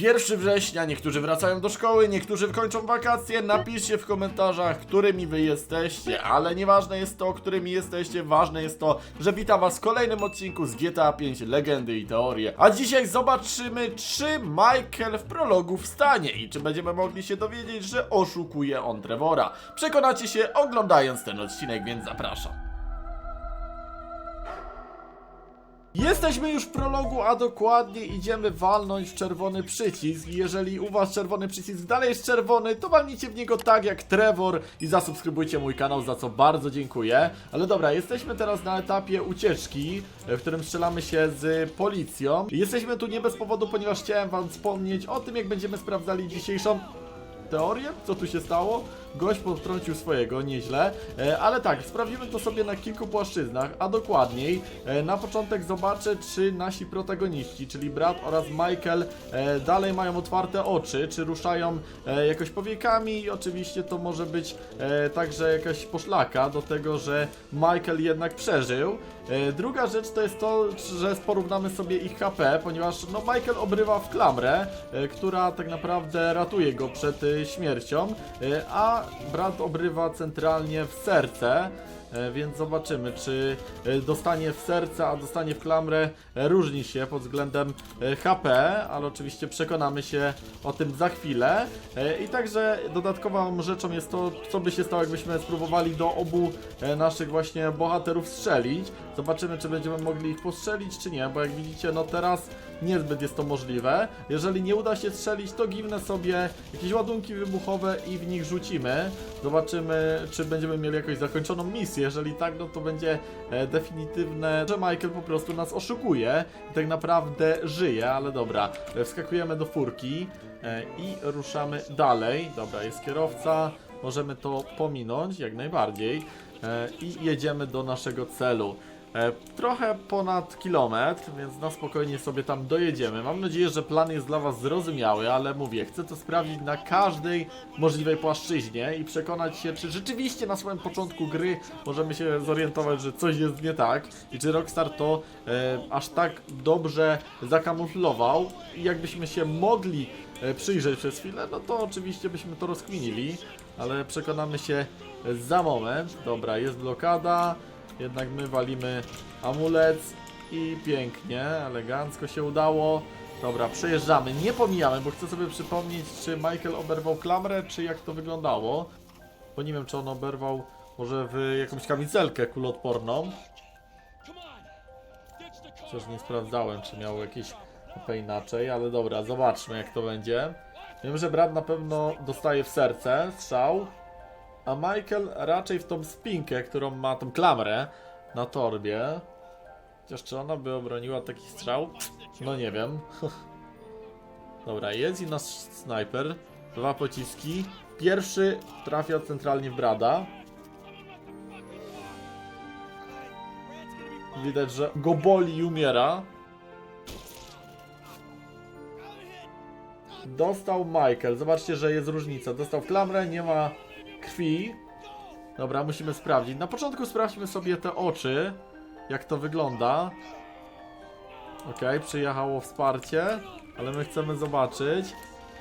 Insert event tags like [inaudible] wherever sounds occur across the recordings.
1 września, niektórzy wracają do szkoły, niektórzy kończą wakacje. Napiszcie w komentarzach, którymi wy jesteście, ale nieważne jest to, którymi jesteście, ważne jest to, że witam was w kolejnym odcinku z GTA 5 Legendy i Teorie. A dzisiaj zobaczymy, czy Michael w prologu wstanie i czy będziemy mogli się dowiedzieć, że oszukuje on Trevora. Przekonacie się oglądając ten odcinek, więc zapraszam. Jesteśmy już w prologu, a dokładnie idziemy walnąć w czerwony przycisk. Jeżeli u was czerwony przycisk dalej jest czerwony, to walnijcie w niego tak jak Trevor i zasubskrybujcie mój kanał, za co bardzo dziękuję. Ale dobra, jesteśmy teraz na etapie ucieczki, w którym strzelamy się z policją. Jesteśmy tu nie bez powodu, ponieważ chciałem wam wspomnieć o tym, jak będziemy sprawdzali dzisiejszą teorię, co tu się stało. Gość potrącił swojego, nieźle, e, ale tak, sprawdzimy to sobie na kilku płaszczyznach, a dokładniej e, na początek zobaczę, czy nasi protagoniści, czyli brat oraz Michael, e, dalej mają otwarte oczy, czy ruszają jakoś powiekami. I oczywiście to może być także jakaś poszlaka do tego, że Michael jednak przeżył. Druga rzecz to jest to, że porównamy sobie ich HP, ponieważ no, Michael obrywa w klamrę, która tak naprawdę ratuje go przed śmiercią, a brat obrywa centralnie w serce. E, Więc zobaczymy, czy e, dostanie w serce, a dostanie w klamrę e, różni się pod względem HP, ale oczywiście przekonamy się o tym za chwilę. I także dodatkową rzeczą jest to, co by się stało, jakbyśmy spróbowali do obu naszych właśnie bohaterów strzelić. Zobaczymy, czy będziemy mogli ich postrzelić, czy nie, bo jak widzicie, no teraz niezbyt jest to możliwe. Jeżeli nie uda się strzelić, to giwnę sobie jakieś ładunki wybuchowe i w nich rzucimy. Zobaczymy, czy będziemy mieli jakąś zakończoną misję. Jeżeli tak, no to będzie e, definitywne, że Michael po prostu nas oszukuje i tak naprawdę żyje, ale dobra. E, wskakujemy do furki e, i ruszamy dalej. Dobra, jest kierowca, możemy to pominąć jak najbardziej e, i jedziemy do naszego celu. E, Trochę ponad kilometr, więc na spokojnie sobie tam dojedziemy. Mam nadzieję, że plan jest dla Was zrozumiały, ale mówię, chcę to sprawdzić na każdej możliwej płaszczyźnie i przekonać się, czy rzeczywiście na samym początku gry możemy się zorientować, że coś jest nie tak i czy Rockstar to e, aż tak dobrze zakamuflował i jakbyśmy się mogli e, przyjrzeć przez chwilę, no to oczywiście byśmy to rozkminili, ale przekonamy się za moment. Dobra, jest blokada. Jednak my walimy amulet i pięknie, elegancko się udało. Dobra, przejeżdżamy, nie pomijamy, bo chcę sobie przypomnieć, czy Michael oberwał klamrę, czy jak to wyglądało. Bo nie wiem, czy on oberwał może w jakąś kamizelkę kuloodporną. Chociaż nie sprawdzałem, czy miał jakieś HP inaczej, ale dobra, zobaczmy jak to będzie. Wiem, że brat na pewno dostaje w serce strzał, a Michael raczej w tą spinkę, którą ma tą klamrę na torbie. Chociaż czy ona by obroniła taki strzał? No nie wiem. [laughs] Dobra, jest i nasz snajper. Dwa pociski. Pierwszy trafia centralnie w Brada. Widać, że go boli i umiera. Dostał Michael. Zobaczcie, że jest różnica. Dostał klamrę, nie ma krwi. Dobra, musimy sprawdzić. Na początku sprawdźmy sobie te oczy. Jak to wygląda. Okej, przyjechało wsparcie. Ale my chcemy zobaczyć.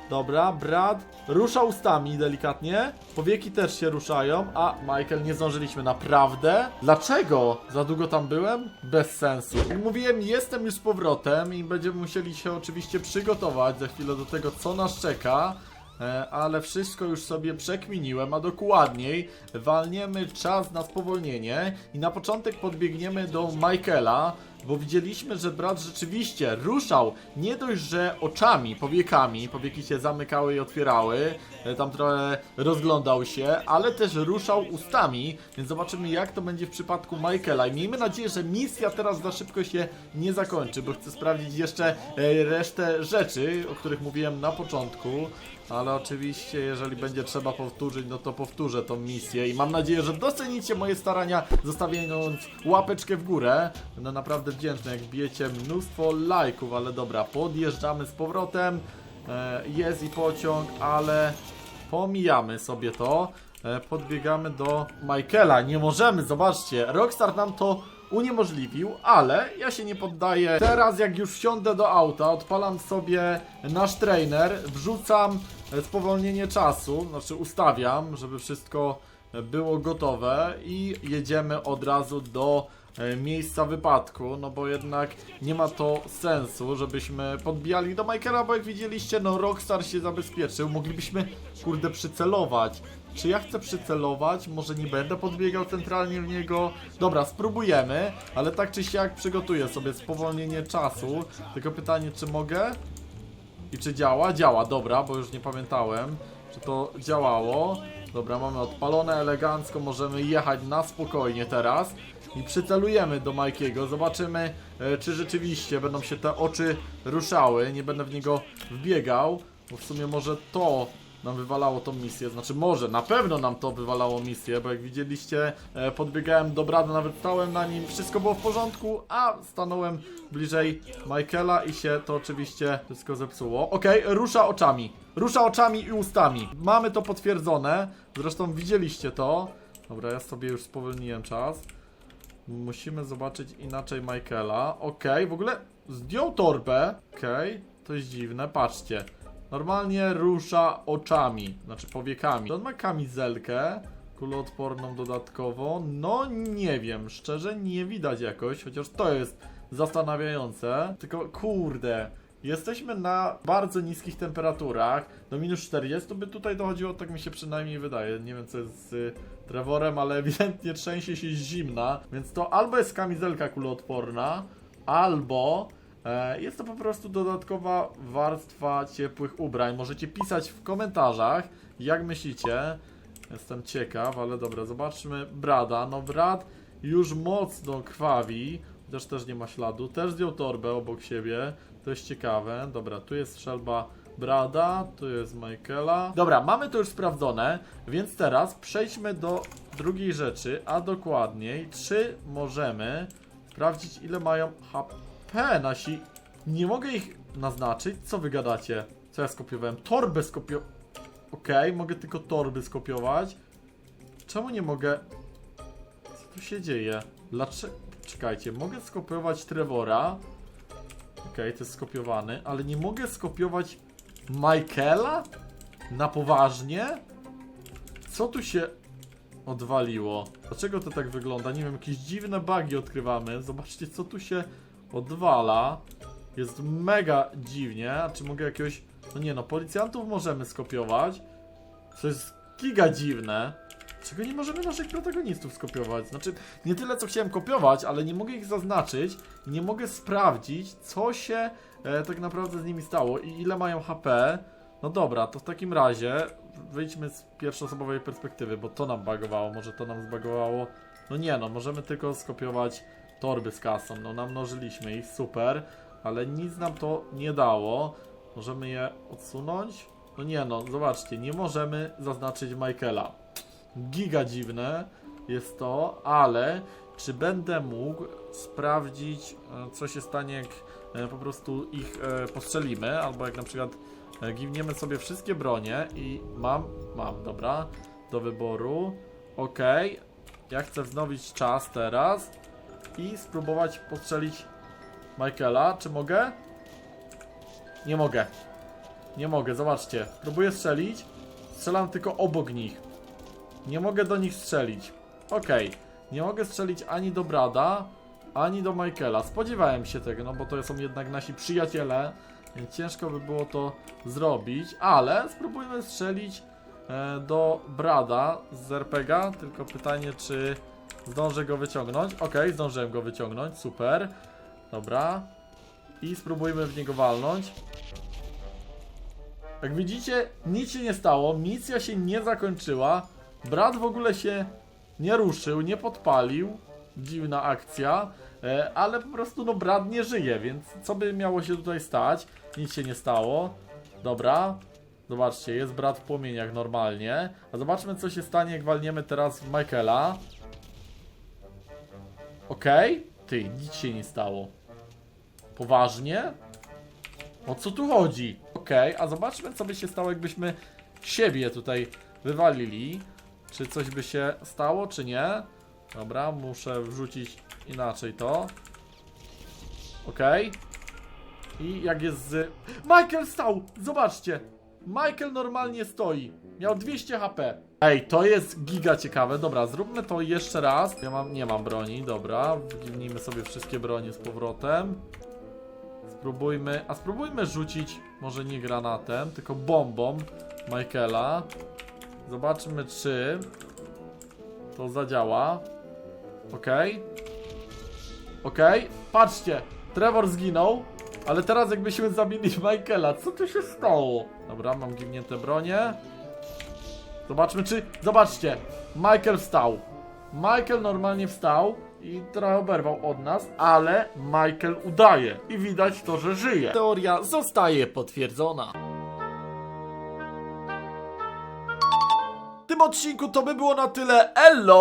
Dobra, brat rusza ustami delikatnie. Powieki też się ruszają. A, Michael, nie zdążyliśmy. Naprawdę? Dlaczego? Za długo tam byłem? Bez sensu. Jak mówiłem, jestem już z powrotem i będziemy musieli się oczywiście przygotować za chwilę do tego, co nas czeka. E, ale wszystko już sobie przekminiłem, a dokładniej walniemy czas na spowolnienie i na początek podbiegniemy do Michaela, bo widzieliśmy, że brat rzeczywiście ruszał nie dość, że oczami, powiekami, powieki się zamykały i otwierały, e, tam trochę rozglądał się, ale też ruszał ustami, więc zobaczymy jak to będzie w przypadku Michaela i miejmy nadzieję, że misja teraz za szybko się nie zakończy, bo chcę sprawdzić jeszcze e, resztę rzeczy, o których mówiłem na początku. Ale oczywiście, jeżeli będzie trzeba powtórzyć, no to powtórzę tą misję i mam nadzieję, że docenicie moje starania, zostawiając łapeczkę w górę. Będę naprawdę wdzięczny, jak bijecie mnóstwo lajków, ale dobra, podjeżdżamy z powrotem. E, jest i pociąg, ale pomijamy sobie to. E, podbiegamy do Michaela. Nie możemy, zobaczcie, Rockstar nam to uniemożliwił, ale ja się nie poddaję. Teraz jak już wsiądę do auta, odpalam sobie nasz trainer, wrzucam spowolnienie czasu, znaczy ustawiam, żeby wszystko było gotowe i jedziemy od razu do e, miejsca wypadku, no bo jednak nie ma to sensu, żebyśmy podbijali do Michaela, bo jak widzieliście, no Rockstar się zabezpieczył, moglibyśmy, kurde, przycelować. Czy ja chcę przycelować? Może nie będę podbiegał centralnie w niego? Dobra, spróbujemy, ale tak czy siak przygotuję sobie spowolnienie czasu. Tylko pytanie, czy mogę? I czy działa? Działa, dobra, bo już nie pamiętałem, czy to działało. Dobra, mamy odpalone elegancko, możemy jechać na spokojnie teraz. I przycelujemy do Majkiego, zobaczymy, e, czy rzeczywiście będą się te oczy ruszały. Nie będę w niego wbiegał, bo w sumie może to nam wywalało tą misję. Znaczy, może, na pewno nam to wywalało misję, bo jak widzieliście, e, podbiegałem do Brada, nawet stałem na nim, wszystko było w porządku, a stanąłem bliżej Michaela i się to oczywiście wszystko zepsuło. Okej, rusza oczami. Rusza oczami i ustami. Mamy to potwierdzone. Zresztą widzieliście to. Dobra, ja sobie już spowolniłem czas. Musimy zobaczyć inaczej Michaela. Okej, w ogóle zdjął torbę. Okej, to jest dziwne, patrzcie. Normalnie rusza oczami, znaczy powiekami. On ma kamizelkę kuloodporną dodatkowo. No nie wiem, szczerze nie widać jakoś, chociaż to jest zastanawiające. Tylko kurde, jesteśmy na bardzo niskich temperaturach. Do minus 40 by tutaj dochodziło, tak mi się przynajmniej wydaje. Nie wiem co jest z y, Trevorem, ale [laughs] ewidentnie trzęsie się zimna. Więc to albo jest kamizelka kuloodporna, albo e, jest to po prostu dodatkowa warstwa ciepłych ubrań. Możecie pisać w komentarzach, jak myślicie. Jestem ciekaw, ale dobra, zobaczmy Brada. No Brad już mocno krwawi, chociaż też nie ma śladu. Też zdjął torbę obok siebie, to jest ciekawe. Dobra, tu jest strzelba Brada, tu jest Michaela. Dobra, mamy to już sprawdzone, więc teraz przejdźmy do drugiej rzeczy, a dokładniej, czy możemy sprawdzić ile mają HP nasi... Nie mogę ich naznaczyć, co wy gadacie? Co ja skopiowałem? Torbę skopio... Okej, mogę tylko torby skopiować. Czemu nie mogę... Co tu się dzieje? Dlaczego... Mogę skopiować Trevora. Okej, to jest skopiowany, ale nie mogę skopiować Michaela? Na poważnie? Co tu się odwaliło? Dlaczego to tak wygląda? Nie wiem, jakieś dziwne bugi odkrywamy. Zobaczcie, co tu się odwala. Jest mega dziwnie. A czy mogę jakiegoś... No nie no, policjantów możemy skopiować. Co jest giga dziwne. Czego nie możemy naszych protagonistów skopiować? Znaczy, nie tyle co chciałem kopiować, ale nie mogę ich zaznaczyć. Nie mogę sprawdzić, co się e, tak naprawdę z nimi stało i ile mają HP. No dobra, to w takim razie wyjdźmy z pierwszoosobowej perspektywy, bo to nam bagowało. Może to nam zbagowało. No nie no, możemy tylko skopiować torby z kasą. No namnożyliśmy ich, super. Ale nic nam to nie dało. Możemy je odsunąć? No nie no, zobaczcie, nie możemy zaznaczyć Michaela. Giga dziwne jest to, ale czy będę mógł sprawdzić, e, co się stanie, jak e, po prostu ich e, postrzelimy, albo jak na przykład giwniemy sobie wszystkie bronie i mam, mam, dobra, do wyboru. Ok, ja chcę wznowić czas teraz i spróbować postrzelić Michaela. Czy mogę? Nie mogę. Nie mogę, zobaczcie. Próbuję strzelić. Strzelam tylko obok nich. Nie mogę do nich strzelić. Okej. Nie mogę strzelić ani do Brada, ani do Michaela. Spodziewałem się tego, no bo to są jednak nasi przyjaciele, więc ciężko by było to zrobić, ale spróbujmy strzelić e, do Brada z RPGa, tylko pytanie, czy zdążę go wyciągnąć. Okej, zdążyłem go wyciągnąć, super. Dobra. I spróbujmy w niego walnąć. Jak widzicie, nic się nie stało, misja się nie zakończyła, brat w ogóle się nie ruszył, nie podpalił, dziwna akcja, e, ale po prostu no brat nie żyje, więc co by miało się tutaj stać? Nic się nie stało. Dobra, zobaczcie, jest brat w płomieniach normalnie, a zobaczmy co się stanie jak walniemy teraz w Michaela. Okej, ty, nic się nie stało. Poważnie? O co tu chodzi? Okej, a zobaczmy co by się stało jakbyśmy siebie tutaj wywalili. Czy coś by się stało, czy nie? Dobra, muszę wrzucić inaczej to. Okej. I jak jest z... Michael stał! Zobaczcie! Michael normalnie stoi. Miał 200 HP. Ej, to jest giga ciekawe. Dobra, zróbmy to jeszcze raz. Ja mam, nie mam broni, dobra. Wgiwnijmy sobie wszystkie bronie z powrotem. Spróbujmy, a spróbujmy rzucić, może nie granatem, tylko bombą Michaela. Zobaczmy, czy to zadziała. Okej. Okej, patrzcie, Trevor zginął, ale teraz jakbyśmy zabili Michaela, co tu się stało? Dobra, mam gimnięte bronie. Zobaczmy, czy... Zobaczcie, Michael wstał. Michael normalnie wstał i trochę oberwał od nas, ale Michael udaje i widać to, że żyje. Teoria zostaje potwierdzona. Tym odcinku to by było na tyle. Ello!